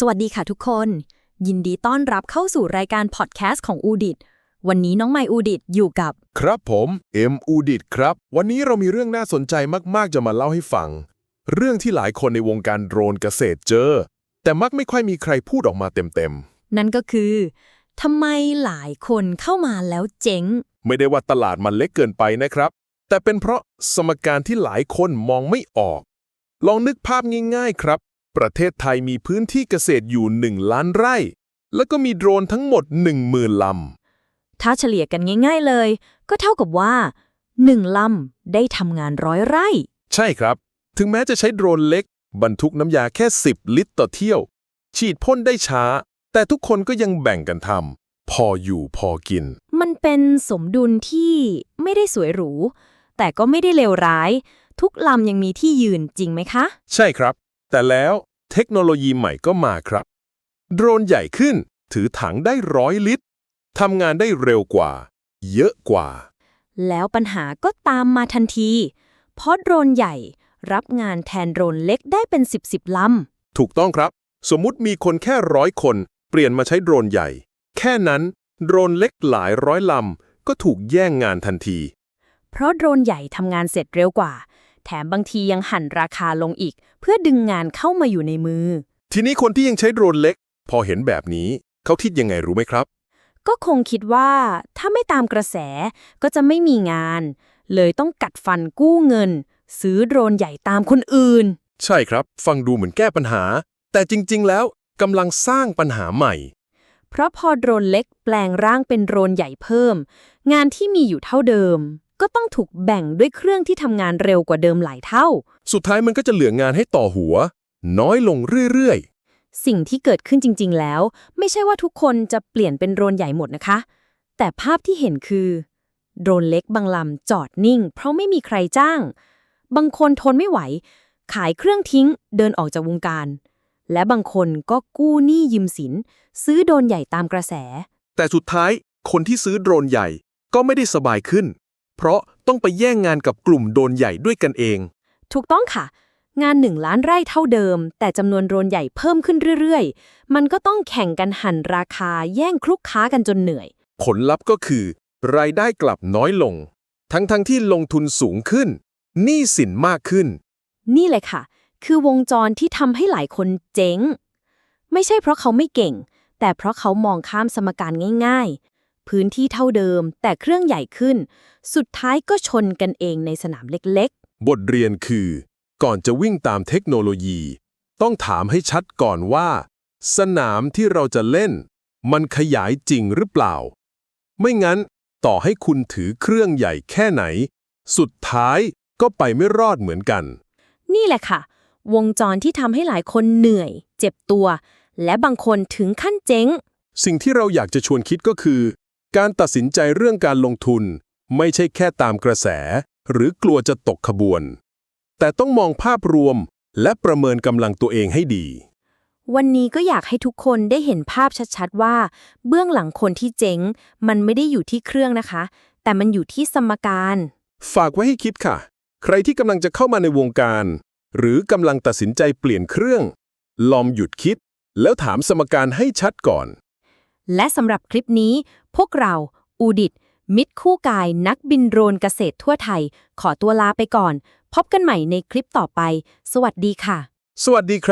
สวัสดีค่ะทุกคน ยินดีต้อนรับเข้าสู่รายการพอดแคสต์ของอูดิตวันนี้น้องไมอูดิตอยู่กับ ครับผมเอ็มอูดิตครับ วันนี้เรามีเรื่องน่าสนใจมากๆจะมาเล่าให้ฟัง เรื่องที่หลายคนในวงการโดรนเกษตรเจอ แต่มักไม่ค่อยมีใครพูดออกมาเต็มนั่นก็คือทำไมหลายคนเข้ามาแล้วเจ๊ง ๆ ไม่ได้ว่าตลาดมันเล็กเกินไปนะครับ แต่เป็นเพราะสมการที่หลายคนมองไม่ออก ลองนึกภาพง่ายๆครับ ประเทศไทยมีพื้นที่เกษตรอยู่ 1 ล้านไร่ แล้วก็มีโดรนทั้งหมด 10,000 ลำ ถ้าเฉลี่ยกันง่าย ๆเลย ก็เท่ากับว่าหนึ่งลำได้ทำงานร้อยไร่ ใช่ครับ ถึงแม้จะใช้โดรนเล็ก บรรทุกน้ำยาแค่ 10 ลิตรต่อเที่ยว ฉีดพ่นได้ช้า แต่ทุกคนก็ยังแบ่งกันทำพออยู่พอกิน มันเป็นสมดุลที่ไม่ได้สวยหรู แต่ก็ไม่ได้เลวร้าย ทุกลำยังมีที่ยืนจริงไหมคะ ใช่ครับ แต่แล้วเทคโนโลยีใหม่ก็มาครับ โดรนใหญ่ขึ้น ถือถังได้ร้อยลิตรทำงานได้เร็วกว่า เยอะกว่า แล้วปัญหาก็ตามมาทันที เพราะโดรนใหญ่รับงานแทนโดรนเล็กได้เป็น 10บสลำ ถูกต้องครับ สมมุติมีคนแค่ร้อยคน เปลี่ยนมาใช้โดรนใหญ่ แค่นั้น โดรนเล็กหลายร้อยลำ ก็ถูกแย่งงานทันที เพราะโดรนใหญ่ทำงานเสร็จเร็วกว่า แถมบางทียังหั่นราคาลงอีก เพื่อดึงงานเข้ามาอยู่ในมือ ทีนี้คนที่ยังใช้โดรนเล็ก พอเห็นแบบนี้เขาคิดยังไงรู้ไหมครับ ก็คงคิดว่าถ้าไม่ตามกระแสก็จะไม่มีงาน เลยต้องกัดฟันกู้เงิน ซื้อโดรนใหญ่ตามคนอื่น ใช่ครับ ฟังดูเหมือนแก้ปัญหา แต่จริง ๆ แล้วกำลังสร้างปัญหาใหม่ เพราะพอโดรนเล็กแปลงร่างเป็นโดรนใหญ่เพิ่ม งานที่มีอยู่เท่าเดิม ก็ต้องถูกแบ่งด้วยเครื่องที่ทำงานเร็วกว่าเดิมหลายเท่า สุดท้ายมันก็จะเหลืองานให้ต่อหัว น้อยลงเรื่อยสิ่งที่เกิดขึ้นจริง ๆ แล้ว ไม่ใช่ว่าทุกคนจะเปลี่ยนเป็นโดรนใหญ่หมดนะคะ แต่ภาพที่เห็นคือโดรนเล็กบางลำจอดนิ่ง เพราะไม่มีใครจ้าง บางคนทนไม่ไหว ขายเครื่องทิ้งเดินออกจากวงการ และบางคนก็กู้หนี้ยืมสิน ซื้อโดรนใหญ่ตามกระแสๆแต่สุดท้ายคนที่ซื้อโดรนใหญ่ก็ไม่ได้สบายขึ้น เพราะต้องไปแย่งงานกับกลุ่มโดรนใหญ่ด้วยกันเอง ถูกต้องค่ะ งานหนึ่งล้านไร่เท่าเดิม แต่จำนวนโดรนใหญ่เพิ่มขึ้นเรื่อยๆ มันก็ต้องแข่งกันหั่นราคาแย่งคลุกค้ากันจนเหนื่อย ผลลัพธ์ก็คือ รายได้กลับน้อยลง ทั้งๆทที่ลงทุนสูงขึ้นหนี้สินมากขึ้น นี่เลยค่ะ คือวงจรที่ทำให้หลายคนเจ๊ง ไม่ใช่เพราะเขาไม่เก่ง แต่เพราะเขามองข้ามสมการง่ายๆ พื้นที่เท่าเดิม แต่เครื่องใหญ่ขึ้น สุดท้ายก็ชนกันเองในสนามเล็กบทเรียนคือ ก่อนจะวิ่งตามเทคโนโลยี ต้องถามให้ชัดก่อนว่า สนามที่เราจะเล่น มันขยายจริงหรือเปล่า ไม่งั้น ต่อให้คุณถือเครื่องใหญ่แค่ไหน สุดท้ายก็ไปไม่รอดเหมือนกันๆนี่แหละค่ะ วงจรที่ทำให้หลายคนเหนื่อย เจ็บตัว และบางคนถึงขั้นเจ๊งสิ่งที่เราอยากจะชวนคิดก็คือ การตัดสินใจเรื่องการลงทุนไม่ใช่แค่ตามกระแส หรือกลัวจะตกขบวน แต่ต้องมองภาพรวมและประเมินกำลังตัวเองให้ดี วันนี้ก็อยากให้ทุกคนได้เห็นภาพชัดๆว่า เบื้องหลังคนที่เจ๊ง มันไม่ได้อยู่ที่เครื่องนะคะ แต่มันอยู่ที่สมการ ฝากไว้ให้คิดค่ะ ใครที่กำลังจะเข้ามาในวงการ หรือกำลังตัดสินใจเปลี่ยนเครื่อง ลองหยุดคิด แล้วถามสมการให้ชัดก่อน และสำหรับคลิปนี้ พวกเรา อูดิต มิตรคู่กายนักบินโดรนเกษตรทั่วไทย ขอตัวลาไปก่อน พบกันใหม่ในคลิปต่อไป สวัสดีค่ะ สวัสดีครับ